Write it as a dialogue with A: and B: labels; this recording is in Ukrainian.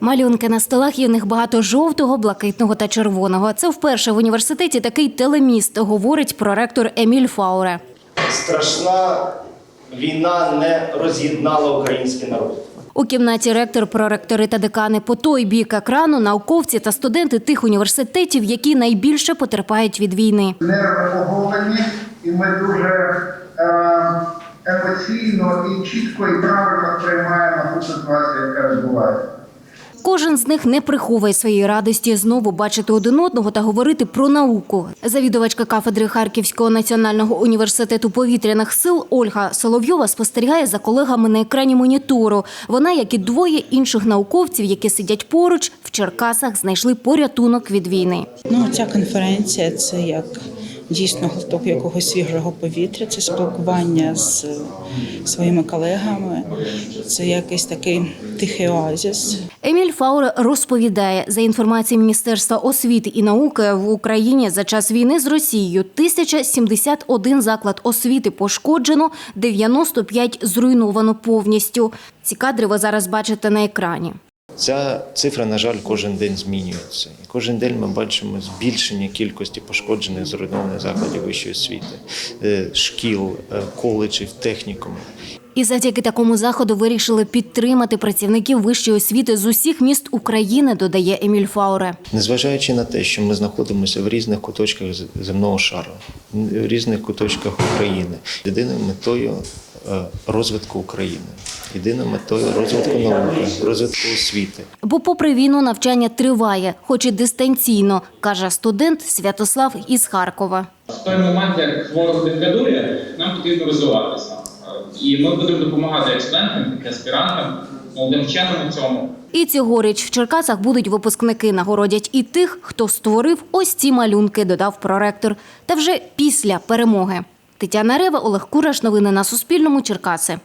A: Малюнки на столах є в них багато жовтого, блакитного та червоного. Це вперше в університеті такий телеміст, говорить проректор Еміль Фауре.
B: страшна війна не роз'єднала український народ.
A: У кімнаті ректор, проректори та декани по той бік екрану, науковці та студенти тих університетів, які найбільше потерпають від війни.
C: нерви оголені, і ми дуже е, емоційно і чітко і правильно сприймаємо ту ситуацію, яка відбувається.
A: Кожен з них не приховує своєї радості знову бачити один одного та говорити про науку. Завідувачка кафедри Харківського національного університету повітряних сил Ольга Соловйова спостерігає за колегами на екрані монітору. Вона, як і двоє інших науковців, які сидять поруч, в Черкасах знайшли порятунок від війни.
D: Ну, ця конференція це як дійсно глоток якогось свіжого повітря, це спілкування з своїми колегами, це якийсь такий тихий оазіс.
A: Еміль Фауре розповідає, за інформацією Міністерства освіти і науки в Україні за час війни з Росією 1071 заклад освіти пошкоджено, 95 зруйновано повністю. Ці кадри ви зараз бачите на екрані.
B: Ця цифра, на жаль, кожен день змінюється. І кожен день ми бачимо збільшення кількості пошкоджених зруйнованих закладів вищої освіти, е, шкіл, е, коледжів, технікумів.
A: І завдяки такому заходу вирішили підтримати працівників вищої освіти з усіх міст України, додає Еміль Фауре.
B: Незважаючи на те, що ми знаходимося в різних куточках земного шару, в різних куточках України, єдиною метою е, розвитку України, єдиною метою розвитку науки, розвитку освіти.
A: Бо, попри війну, навчання триває, хоч і дистанційно, каже студент Святослав із Харкова.
E: В той момент, як ворог диктатури, нам потрібно розвиватися. І ми будемо допомагати як студентам, так і аспірантам, молодим вченим у цьому.
A: І цьогоріч в Черкасах будуть випускники нагородять і тих, хто створив ось ці малюнки, додав проректор. Та вже після перемоги. Тетяна Рева, Олег Кураш. Новини на Суспільному. Черкаси.